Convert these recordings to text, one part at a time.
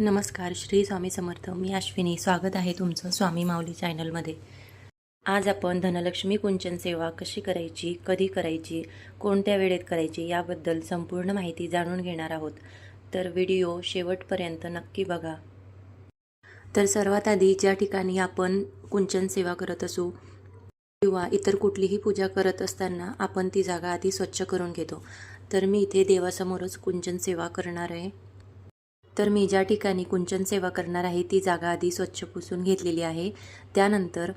नमस्कार श्री स्वामी समर्थ. मी अश्विनी. स्वागत आहे तुमचं स्वामी माऊली चॅनलमध्ये. आज आपण धनलक्ष्मी कुंचन सेवा कशी करायची कधी करायची कोणत्या वेळेत करायची याबद्दल संपूर्ण माहिती जाणून घेणार आहोत. तर व्हिडिओ शेवटपर्यंत नक्की बघा. तर सर्वात आधी ज्या ठिकाणी आपण कुंचन सेवा करत असू किंवा इतर कुठलीही पूजा करत असताना आपण ती जागा आधी स्वच्छ करून घेतो. तर मी इथे देवासमोरच कुंचन सेवा करणार आहे. तर मी ज्या ठिकाणी कुंचन सेवा करणार आहे ती जागा आधी स्वच्छ पुसून घेतलेली आहे. त्यानंतर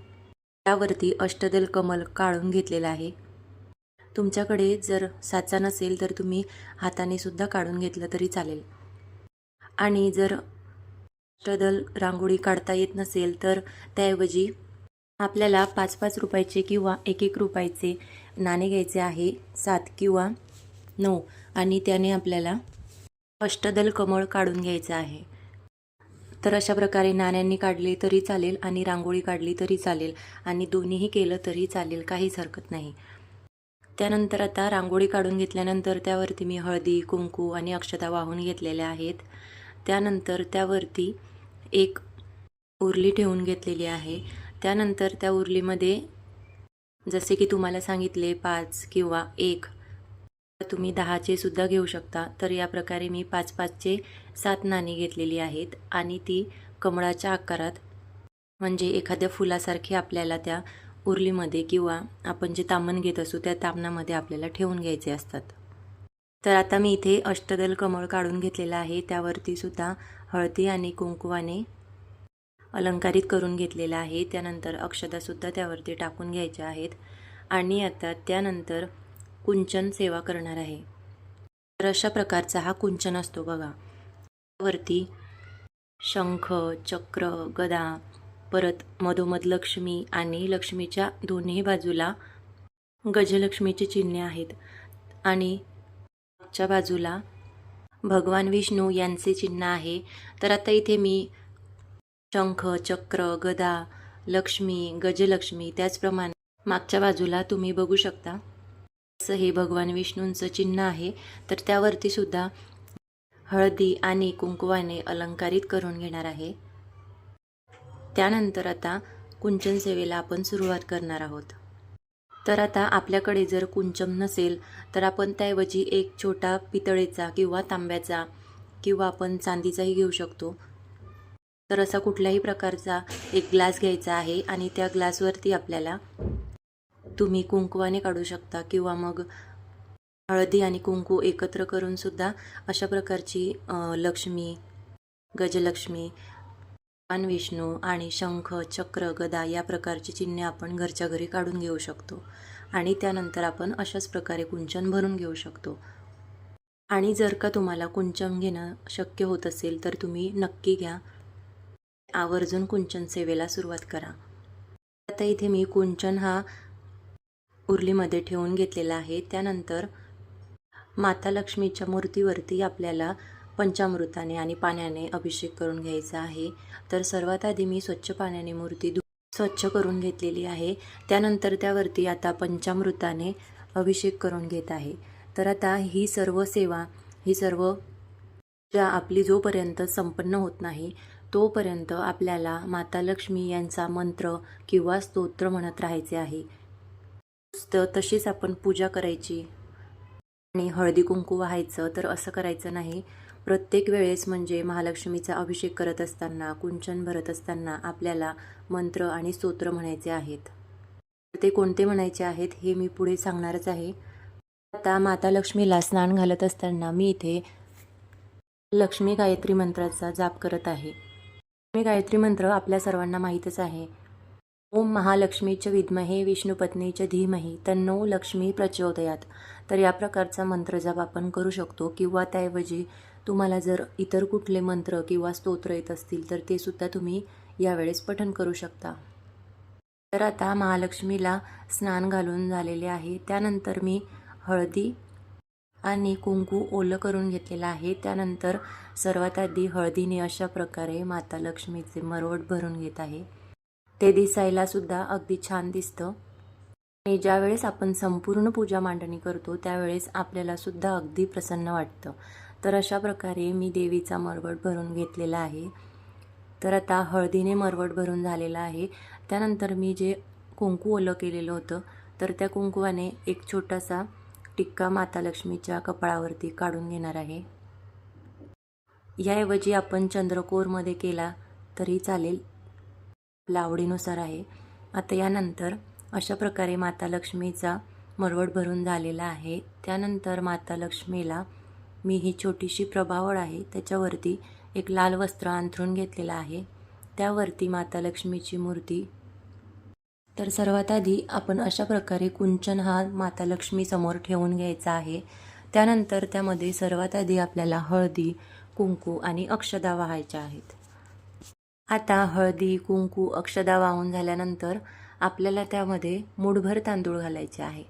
त्यावरती अष्टदल कमल काढून घेतलेलं आहे. तुमच्याकडे जर साचा नसेल तर तुम्ही हाताने सुद्धा काढून घेतलं तरी चालेल. आणि जर अष्टदल रांगोळी काढता येत नसेल तर त्याऐवजी आपल्याला पाच पाच रुपयाचे किंवा एक एक रुपयाचे नाणे घ्यायचे आहे सात किंवा नऊ. आणि त्याने आपल्याला अष्टदल कमळ काढून घ्यायचं आहे. तर अशा प्रकारे नाण्यांनी काढले तरी चालेल आणि रांगोळी काढली तरी चालेल आणि दोन्हीही केलं तरी चालेल काहीच हरकत नाही. त्यानंतर आता रांगोळी काढून घेतल्यानंतर त्यावरती मी हळदी कुंकू आणि अक्षता वाहून घेतलेल्या आहेत. त्यानंतर त्यावरती एक उरली ठेवून घेतलेली आहे. त्यानंतर त्या उरलीमध्ये जसे की तुम्हाला सांगितले पाच किंवा एक तुम्ही दहाचे सुद्धा घेऊ शकता. तर या प्रकारे मी पाच पाचचे सात नाणी घेतलेली आहेत आणि ती कमळाच्या आकारात म्हणजे एखाद्या फुलासारखी आपल्याला त्या उरलीमध्ये किंवा आपण जे तामण घेत असू त्या तामणामध्ये आपल्याला ठेवून घ्यायचे असतात. तर आता मी इथे अष्टदल कमळ काढून घेतलेलं आहे. त्यावरती सुद्धा हळदी आणि कुंकुवाने अलंकारित करून घेतलेलं आहे. त्यानंतर अक्षदासुद्धा त्यावरती टाकून घ्यायच्या आहेत. आणि आता त्यानंतर कुंचन सेवा करणार आहे. तर अशा प्रकारचा हा कुंचन असतो बघा. वरती शंख चक्र गदा परत मधोमध लक्ष्मी आणि लक्ष्मीच्या दोन्ही बाजूला गजलक्ष्मीची चिन्हे आहेत. आणि मागच्या बाजूला भगवान विष्णू यांचे चिन्ह आहे. तर आता इथे मी शंख चक्र गदा लक्ष्मी गजलक्ष्मी त्याचप्रमाणे मागच्या बाजूला तुम्ही बघू शकता. हे भगवान विष्णूंचं चिन्ह आहे तर त्यावरती सुद्धा हळदी आणि कुंकुवाने अलंकारित करून घेणार आहे. त्यानंतर आता कुंचन सेवेला आपण सुरुवात करणार आहोत. तर आता आपल्याकडे जर कुंचम नसेल तर आपण त्याऐवजी एक छोटा पितळेचा किंवा तांब्याचा किंवा आपण चांदीचाही घेऊ शकतो. तर असा कुठल्याही प्रकारचा एक ग्लास घ्यायचा आहे आणि त्या ग्लासवरती आपल्याला तुम्ही कुंकवाने काढू शकता किंवा मग हळदी आणि कुंकू एकत्र करून सुद्धा अशा प्रकारची लक्ष्मी गजलक्ष्मी भगवान विष्णू आणि शंख चक्र गदा या प्रकारची चिन्हे आपण घरच्या घरी काढून घेऊ शकतो. आणि त्यानंतर आपण अशाच प्रकारे कुंचन भरून घेऊ शकतो. आणि जर का तुम्हाला कुंचन घेणं शक्य होत असेल तर तुम्ही नक्की घ्या. आवर्जून कुंचन सेवेला सुरुवात करा. आता इथे मी कुंचन हा उरलीमध्ये ठेवून घेतलेला आहे. त्यानंतर माता लक्ष्मीच्या मूर्तीवरती आपल्याला पंचामृताने आणि पाण्याने अभिषेक करून घ्यायचा आहे. तर सर्वात आधी मी स्वच्छ पाण्याने मूर्ती धु स्वच्छ करून घेतलेली आहे. त्यानंतर त्यावरती आता पंचामृताने अभिषेक करून घेत आहे. तर आता ही सर्व सेवा ही सर्व ज्या आपली जोपर्यंत संपन्न होत नाही तोपर्यंत आपल्याला माता लक्ष्मी यांचा मंत्र किंवा स्तोत्र म्हणत राहायचे आहे. नुसतं तशीच आपण पूजा करायची. आणि हळदी कुंकू व्हायचं तर असं करायचं नाही. प्रत्येक वेळेस म्हणजे महालक्ष्मीचा अभिषेक करत असताना कुंचन भरत असताना आपल्याला मंत्र आणि स्तोत्र म्हणायचे आहेत. ते कोणते म्हणायचे आहेत हे मी पुढे सांगणारच आहे. आता माता लक्ष्मीला स्नान घालत असताना मी इथे लक्ष्मी गायत्री मंत्राचा जाप करत आहे. लक्ष्मी गायत्री मंत्र आपल्या सर्वांना माहीतच आहे. ओम महालक्ष्मीच विद्महे विष्णुपत्नीच धीमही तन्नो लक्ष्मी प्रचोदयात. तर या प्रकारचा मंत्र जप आपण करू शकतो किंवा त्याऐवजी तुम्हाला जर इतर कुठले मंत्र किंवा स्तोत्र येत असतील तर ते सुद्धा तुम्ही यावेळेस पठण करू शकता. तर आता महालक्ष्मीला स्नान घालून झालेले आहे. त्यानंतर मी हळदी आणि कुंकू ओलं करून घेतलेलं आहे. त्यानंतर सर्वात आधी हळदीने अशा प्रकारे माता लक्ष्मीचे मरवट भरून घेत आहे. ते दिसायला सुद्धा अगदी छान दिसतं. आणि ज्यावेळेस आपण संपूर्ण पूजा मांडणी करतो त्यावेळेस आपल्याला सुद्धा अगदी प्रसन्न वाटतं. तर अशा प्रकारे मी देवीचा मरवट भरून घेतलेला आहे. तर आता हळदीने मरवट भरून झालेला आहे. त्यानंतर मी जे कुंकू ओलं केलेलं होतं तर त्या कुंकुवाने एक छोटासा टिक्का माता लक्ष्मीच्या कपाळावरती काढून घेणार आहे. याऐवजी आपण चंद्रकोरमध्ये केला तरी चालेल. आपल्या आवडीनुसार आहे. आता यानंतर अशा प्रकारे माता लक्ष्मीचा मरवड भरून झालेला आहे. त्यानंतर माता लक्ष्मीला मी ही छोटीशी प्रभावळ आहे. त्याच्यावरती एक लाल वस्त्र अंथरून घेतलेलं आहे. त्यावरती माता लक्ष्मीची मूर्ती. तर सर्वात आधी आपण अशा प्रकारे कुंचन हा माता लक्ष्मी समोर ठेवून घ्यायचा आहे. त्यानंतर त्यामध्ये सर्वात आधी आपल्याला हळदी कुंकू आणि अक्षदा वाहायच्या आहेत. आता हळदी कुंकू अक्षदा वाहून झाल्यानंतर आपल्याला त्यामध्ये मुठभर तांदूळ घालायचे आहे.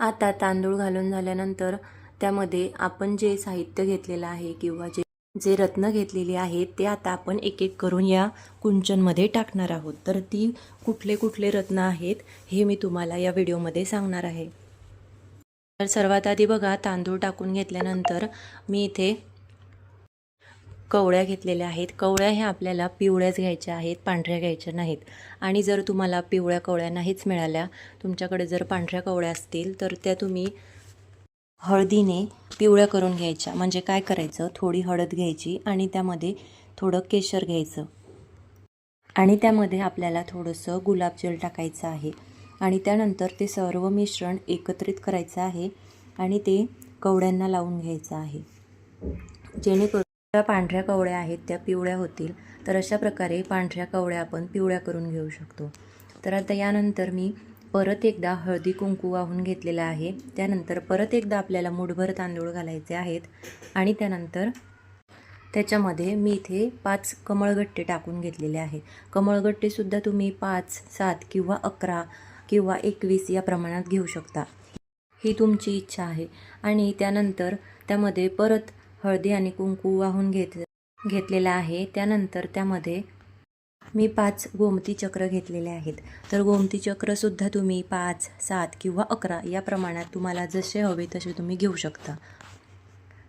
आता तांदूळ घालून झाल्यानंतर त्यामध्ये आपण जे साहित्य घेतलेलं आहे किंवा जे जे रत्न घेतलेली आहेत ते आता आपण एक एक करून या कुंचनमध्ये टाकणार आहोत. तर ती कुठले कुठले रत्न आहेत हे मी तुम्हाला या व्हिडिओमध्ये सांगणार आहे. तर सर्वात आधी बघा तांदूळ टाकून घेतल्यानंतर मी इथे कवळ्या घेतलेल्या आहेत. कवळ्या ह्या आपल्याला पिवळ्याच घ्यायच्या आहेत पांढऱ्या घ्यायच्या नाहीत. आणि जर तुम्हाला पिवळ्या कवळ्या नाहीच मिळाल्या तुमच्याकडे जर पांढऱ्या कवळ्या असतील तर त्या तुम्ही हळदीने पिवळ्या करून घ्यायच्या. म्हणजे काय करायचं? थोडी हळद घ्यायची आणि त्यामध्ये थोडं केशर घ्यायचं. आणि त्यामध्ये आपल्याला थोडंसं गुलाबजल टाकायचं आहे. आणि त्यानंतर ते सर्व मिश्रण एकत्रित करायचं आहे आणि ते कवड्यांना लावून घ्यायचं आहे. जेणेकरून ज्या पांढऱ्या कवळ्या आहेत त्या पिवळ्या होतील तर अशा प्रकारे पांढऱ्या कवळ्या आपण पिवळ्या करून घेऊ शकतो. तर आता यानंतर मी परत एकदा हळदी कुंकू वाहून घेतलेला आहे. त्यानंतर परत एकदा आपल्याला मुठभर तांदूळ घालायचे आहेत आणि त्यानंतर त्याच्यामध्ये मी इथे पाच कमळगट्टे टाकून घेतलेले आहे कमळगट्टेसुद्धा तुम्ही पाच सात किंवा अकरा किंवा एकवीस या प्रमाणात घेऊ शकता. ही तुमची इच्छा आहे. आणि त्यानंतर त्यामध्ये परत हळदी आणि कुंकू वाहून घेत घेतलेला आहे. त्यानंतर त्यामध्ये मी पाच गोमती चक्र घेतलेले आहेत. तर गोमती चक्रसुद्धा तुम्ही पाच सात किंवा अकरा या प्रमाणात तुम्हाला जसे हवे तसे तुम्ही घेऊ शकता.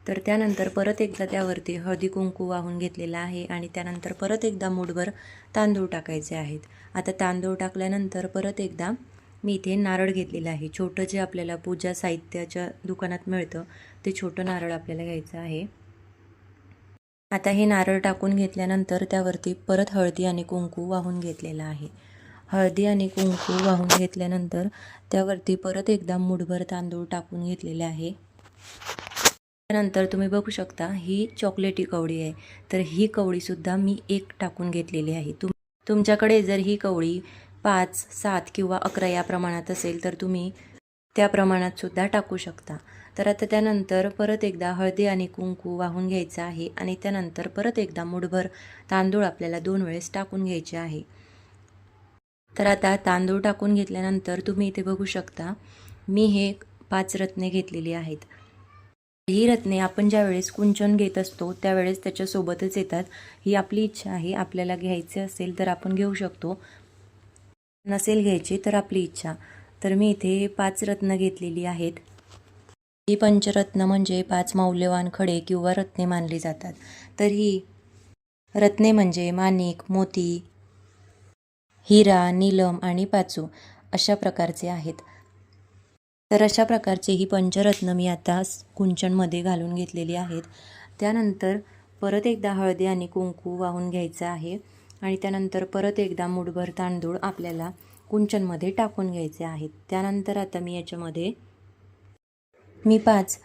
तर त्यानंतर परत एकदा त्यावरती हळदी कुंकू वाहून घेतलेला आहे आणि त्यानंतर परत एकदा मूठभर तांदूळ टाकायचे आहेत. आता तांदूळ टाकल्यानंतर परत एकदा मी इथे नारळ घेतलेलं आहे. छोटं जे आपल्याला पूजा साहित्याच्या दुकानात मिळतं ते छोटं नारळ आपल्याला घ्यायचं आहे. आता हे नारळ टाकून घेतल्यानंतर त्यावरती परत हळदी आणि कुंकू वाहून घेतलेलं आहे. हळदी आणि कुंकू वाहून घेतल्यानंतर त्यावरती परत एकदा मुठभर तांदूळ टाकून घेतलेले आहे. त्यानंतर तुम्ही बघू शकता ही चॉकलेटी कवळी आहे. तर ही कवळीसुद्धा मी एक टाकून घेतलेली आहे. तुम तुमच्याकडे जर ही कवळी पाच सात किंवा अकरा या प्रमाणात असेल तर तुम्ही त्या प्रमाणात सुद्धा टाकू शकता. तर आता त्यानंतर परत एकदा हळदी आणि कुंकू वाहून घ्यायचं आहे आणि त्यानंतर परत एकदा मुठभर तांदूळ आपल्याला दोन वेळेस टाकून घ्यायचे आहे. तर आता तांदूळ टाकून घेतल्यानंतर तुम्ही इथे बघू शकता मी हे पाच रत्ने घेतलेली आहेत. ही रत्ने आपण ज्या वेळेस कुंचन घेत असतो त्यावेळेस त्याच्यासोबतच येतात. ही आपली इच्छा आहे आपल्याला घ्यायचे असेल तर आपण घेऊ शकतो. नसेल घ्यायची तर आपली इच्छा. तर मी इथे पाच रत्न घेतलेली आहेत. ही पंचरत्न म्हणजे पाच मौल्यवान खडे किंवा रत्ने मानली जातात. तर ही रत्ने म्हणजे माणिक मोती हिरा नीलम आणि पाचू अशा प्रकारचे आहेत. तर अशा प्रकारचे ही पंचरत्न मी आता कुंचनमध्ये घालून घेतलेली आहेत. त्यानंतर परत एकदा हळदी आणि कुंकू वाहून घ्यायचं आहे. आणि त्यानंतर परत एकदा मुठभर तांदूळ आपल्याला कुंचनमध्ये टाकून घ्यायचे आहेत. त्यानंतर आता मी याच्यामध्ये मी पाच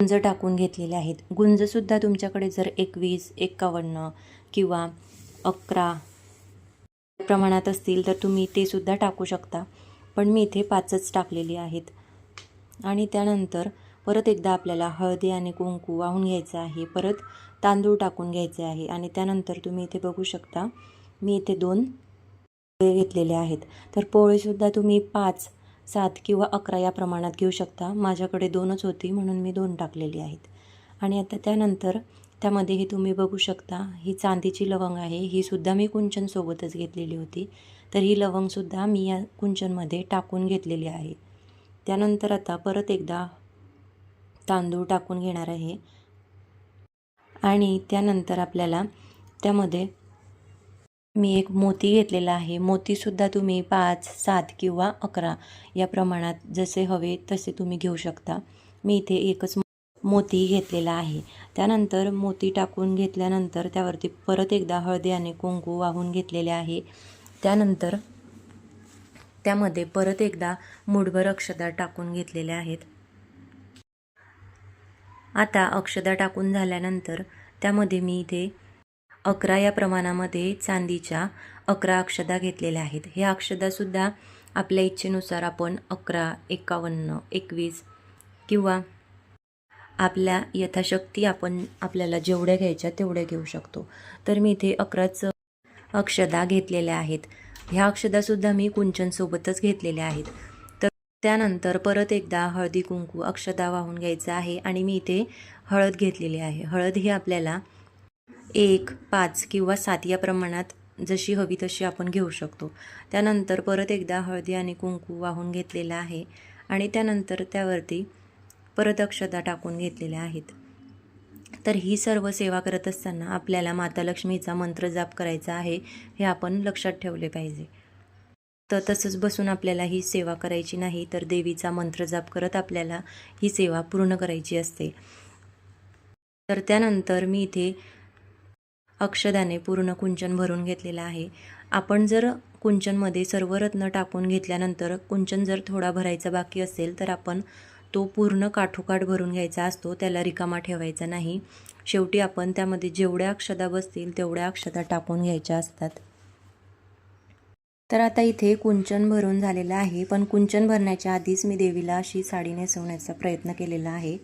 गुंज टाकून घेतलेले आहेत. गुंजसुद्धा तुमच्याकडे जर एकवीस एक्कावन्न किंवा अकरा प्रमाणात असतील तर तुम्ही ते सुद्धा टाकू शकता. पण मी इथे पाचच टाकलेली आहेत. आणि त्यानंतर परत एकदा आपल्याला हळदी आणि कुंकू वाहून घ्यायचं आहे परत तांदूळ टाकून घ्यायचे आहे आणि त्यानंतर तुम्ही इथे बघू शकता मी इथे दोन पोळे घेतलेले आहेत. तर पोळेसुद्धा तुम्ही पाच सात किंवा अकरा या प्रमाणात घेऊ शकता. माझ्याकडे दोनच होती म्हणून मी दोन टाकलेली आहेत. आणि आता त्यानंतर त्यामध्ये हे तुम्ही बघू शकता ही चांदीची लवंग आहे. ही सुद्धा मी कुंचनसोबतच घेतलेली होती. तर ही लवंगसुद्धा मी या कुंचनमध्ये टाकून घेतलेली आहे. त्यानंतर आता परत एकदा तांदूळ टाकून घेणार आहे. आणि त्यानंतर आपल्याला त्यामध्ये मी एक मोती घेतलेला आहे. मोतीसुद्धा तुम्ही पाच सात किंवा अकरा या प्रमाणात जसे हवे तसे तुम्ही घेऊ शकता. मी इथे एकच मोती घेतलेला आहे. त्यानंतर मोती टाकून घेतल्यानंतर त्यावरती परत एकदा हळदी आणि कुंकू वाहून घेतलेले आहे. त्यानंतर त्यामध्ये परत एकदा मुठभर अक्षदा टाकून घेतलेल्या आहेत. आता अक्षदा टाकून झाल्यानंतर त्यामध्ये मी इथे अकरा या प्रमाणामध्ये चांदीच्या अकरा अक्षदा घेतलेल्या आहेत. ह्या अक्षदासुद्धा आपल्या इच्छेनुसार आपण अकरा एकावन्न एकवीस किंवा आपल्या यथाशक्ती आपण आपल्याला जेवढ्या घ्यायच्या तेवढ्या घेऊ शकतो. तर मी इथे अकराच अक्षदा घेतलेल्या आहेत. ह्या अक्षदासुद्धा मी कुंचनसोबतच घेतलेल्या आहेत. त्यानंतर परत एकदा हळदी कुंकू अक्षदा वाहून घ्यायचं आहे आणि मी इथे हळद घेतलेली आहे. हळद ही आपल्याला एक पाच किंवा सात या प्रमाणात जशी हवी तशी आपण घेऊ शकतो. त्यानंतर परत एकदा हळदी आणि कुंकू वाहून घेतलेलं आहे आणि त्यानंतर त्यावरती परत अक्षता टाकून घेतलेल्या आहेत. तर ही सर्व सेवा करत असताना आपल्याला माता लक्ष्मीचा मंत्र जाप करायचा आहे हे आपण लक्षात ठेवले पाहिजे. तर तसंच बसून आपल्याला ही सेवा करायची नाही तर देवीचा मंत्र जाप करत आपल्याला ही सेवा पूर्ण करायची असते. तर त्यानंतर मी इथे अक्षदाने पूर्ण कुंचन भरून घेतलेलं आहे. आपण जर कुंचनमध्ये सर्व रत्न टाकून घेतल्यानंतर कुंचन जर थोडा भरायचा बाकी असेल तर आपण तो पूर्ण काठोकाठ भरून घ्यायचा असतो त्याला रिकामा ठेवायचा नाही. शेवटी आपण त्यामध्ये जेवढ्या अक्षदा बसतील तेवढ्या अक्षदा टाकून घ्यायच्या असतात. तर आता इथे कुंचन भरून झालेलं आहे पण कुंचन भरण्याच्या आधीच मी देवीला अशी साडी नेसवण्याचा प्रयत्न केलेला आहे.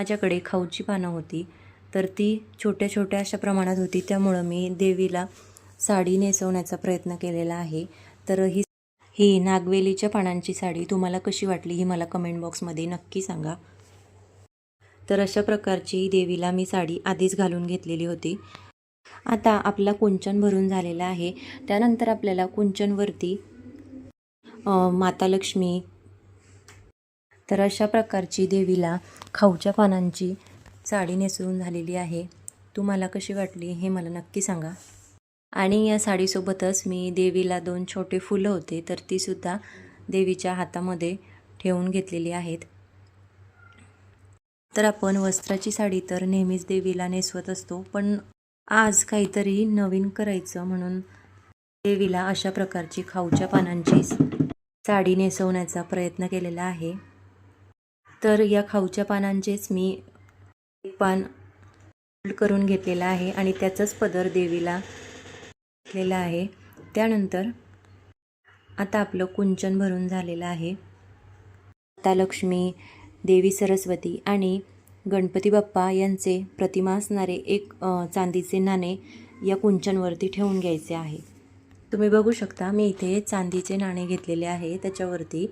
माझ्याकडे खाऊची पानं होती तर ती छोट्या छोट्या अशा प्रमाणात होती त्यामुळं मी देवीला साडी नेसवण्याचा प्रयत्न केलेला आहे. तर ही ही नागवेलीच्या पानांची साडी तुम्हाला कशी वाटली ही मला कमेंट बॉक्समध्ये नक्की सांगा. तर अशा प्रकारची देवीला मी साडी आधीच घालून घेतलेली होती. आता आपला कुंचन भरून झालेला आहे. त्यानंतर आपल्याला कुंचनवरती माता लक्ष्मी. तर अशा प्रकारची देवीला खाऊच्या पानांची साडी नेसवून झालेली आहे. तुम्हाला कशी वाटली हे मला नक्की सांगा. आणि या साडीसोबतच मी देवीला दोन छोटे फुलं होते तर तीसुद्धा देवीच्या हातामध्ये ठेवून घेतलेली आहेत. तर आपण वस्त्राची साडी तर नेहमीच देवीला नेसवत असतो पण आज काहीतरी नवीन करायचं म्हणून देवीला अशा प्रकारची खाऊच्या पानांची साडी नेसवण्याचा प्रयत्न केलेला आहे. तर या खाऊच्या पानांचेच मी एक पान करून घेतलेलं आहे आणि त्याचाच पदर देवीला घेतलेला आहे. त्यानंतर आता आपलं कुंचन भरून झालेलं आहे. माता लक्ष्मी देवी सरस्वती आणि गणपती बाप्पा यांचे प्रतिमा असणारे एक चांदीचे नाणे या कुंचनवरती ठेवून घ्यायचे आहे. तुम्ही बघू शकता मी इथे चांदीचे नाणे घेतलेले आहे. त्याच्यावरती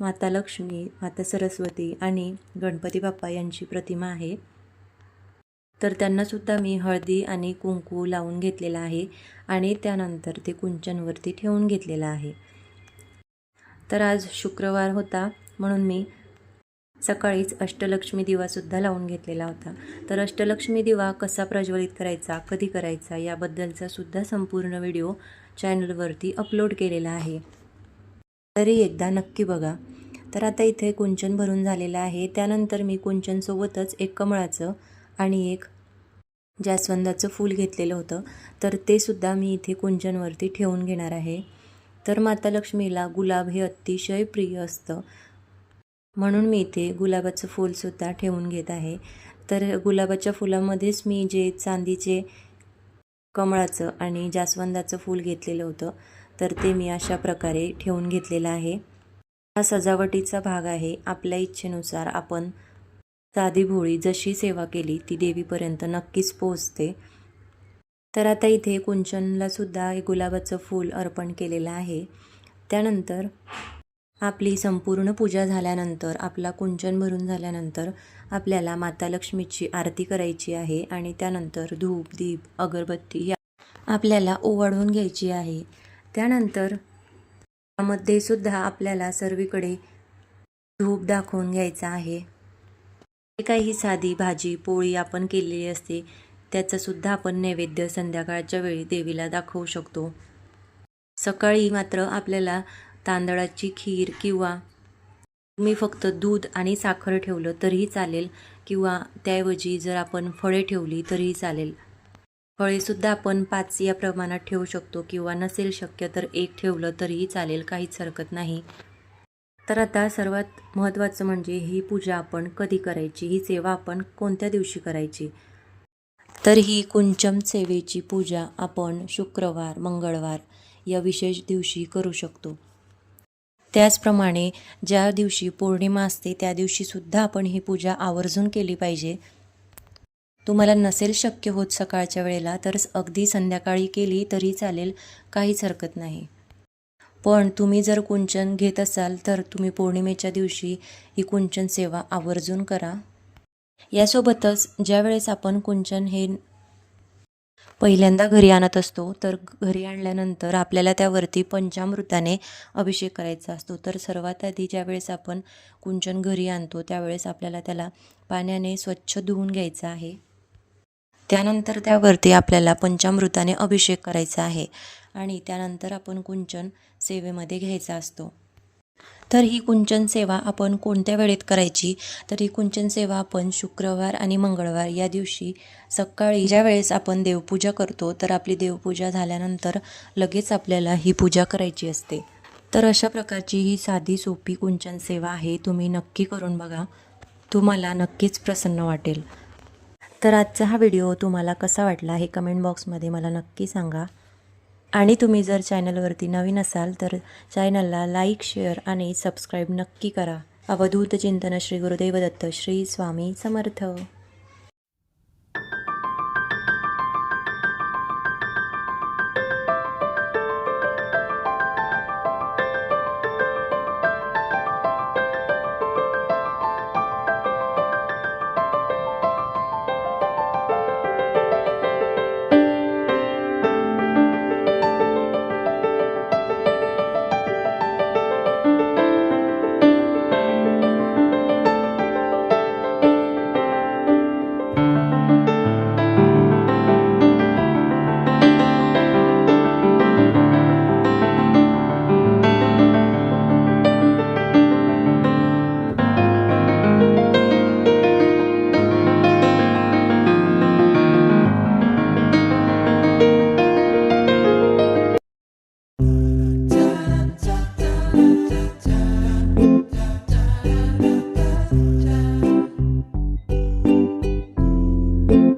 माता लक्ष्मी माता सरस्वती आणि गणपती बाप्पा यांची प्रतिमा आहे. तर त्यांनासुद्धा मी हळदी आणि कुंकू लावून घेतलेला आहे आणि त्यानंतर ते कुंचनवरती ठेवून घेतलेलं आहे. तर आज शुक्रवार होता म्हणून मी सकाळीच अष्टलक्ष्मी दिवासुद्धा लावून घेतलेला होता. तर अष्टलक्ष्मी दिवा कसा प्रज्वलित करायचा कधी करायचा याबद्दलचा सुद्धा संपूर्ण व्हिडिओ चॅनलवरती अपलोड केलेला आहे. तरी एकदा नक्की बघा. तर आता इथे कुंचन भरून झालेलं आहे. त्यानंतर मी कुंचनसोबतच एक कमळाचं आणि एक जास्वंदाचं फूल घेतलेलं होतं. तर ते सुद्धा मी इथे कुंचनवरती ठेवून घेणार आहे. तर माता लक्ष्मीला गुलाब हे अतिशय प्रिय असतं. म्हणून मी इथे गुलाबाचं फूलसुद्धा ठेवून घेत आहे. तर गुलाबाच्या फुलामध्येच मी जे चांदीचे कमळाचं आणि जास्वंदाचं फूल घेतलेलं होतं तर ते मी अशा प्रकारे ठेवून घेतलेलं आहे. हा सजावटीचा भाग आहे. आपल्या इच्छेनुसार आपण साधी भोळी जशी सेवा केली ती देवीपर्यंत नक्कीच पोहोचते. तर आता इथे कुंचनलासुद्धा गुलाबाचं फूल अर्पण केलेलं आहे. त्यानंतर आपली संपूर्ण पूजा झाल्यानंतर आपला कुंचन भरून झाल्यानंतर आपल्याला माता लक्ष्मीची आरती करायची आहे आणि त्यानंतर धूप दीप अगरबत्ती या आपल्याला ओवाळून घ्यायची आहे. त्यानंतर त्यामध्ये सुद्धा आपल्याला सर्वीकडे धूप दाखवून घ्यायचा आहे. जे काही साधी भाजी पोळी आपण केलेली असते त्याचं सुद्धा आपण नैवेद्य संध्याकाळच्या वेळी देवीला दाखवू शकतो. सकाळी मात्र आपल्याला तांदळाची खीर किंवा तुम्ही फक्त दूध आणि साखर ठेवलं तरीही चालेल किंवा त्याऐवजी जर आपण फळे ठेवली तरीही चालेल. फळेसुद्धा आपण पाच या प्रमाणात ठेवू शकतो किंवा नसेल शक्य तर एक ठेवलं तरीही चालेल काहीच हरकत नाही. तर आता सर्वात महत्त्वाचं म्हणजे ही पूजा आपण कधी करायची? ही सेवा आपण कोणत्या दिवशी करायची? तर ही कुंचम सेवेची पूजा आपण शुक्रवार मंगळवार या विशेष दिवशी करू शकतो. त्याचप्रमाणे ज्या दिवशी पौर्णिमा असते त्या दिवशीसुद्धा आपण ही पूजा आवर्जून केली पाहिजे. तुम्हाला नसेल शक्य होत सकाळच्या वेळेला तर अगदी संध्याकाळी केली तरी चालेल काहीच हरकत नाही. पण तुम्ही जर कुंचन घेत असाल तर तुम्ही पौर्णिमेच्या दिवशी ही कुंचन सेवा आवर्जून करा. यासोबतच ज्यावेळेस आपण कुंचन हे पहिल्यांदा घरी आणत असतो तर घरी आणल्यानंतर आपल्याला त्यावरती पंचामृताने अभिषेक करायचा असतो. तर सर्वात आधी ज्यावेळेस आपण कुंचन घरी आणतो त्यावेळेस आपल्याला त्याला पाण्याने स्वच्छ धुवून घ्यायचं आहे. त्यानंतर त्यावरती आपल्याला पंचामृताने अभिषेक करायचा आहे आणि त्यानंतर आपण कुंचन सेवेमध्ये घ्यायचा असतो. तर ही कुंचन सेवा आपण कोणत्या वेळेत करायची? तर ही कुंचन सेवा आपण शुक्रवार आणि मंगळवार या दिवशी सकाळी ज्या वेळेस आपण देवपूजा करतो तर आपली देवपूजा झाल्यानंतर लगेच आपल्याला ही पूजा करायची असते. तर अशा प्रकारची ही साधी सोपी कुंचन सेवा आहे. तुम्ही नक्की करून बघा. तुम्हाला नक्कीच प्रसन्न वाटेल. तर आजचा हा व्हिडिओ तुम्हाला कसा वाटला हे कमेंट बॉक्समध्ये मला नक्की सांगा. आणि तुम्ही जर चॅनलवरती नवीन असाल तर चॅनलला लाईक शेअर आणि सबस्क्राईब नक्की करा. अवधूत चिंतन श्री गुरुदेव दत्त श्री स्वामी समर्थ.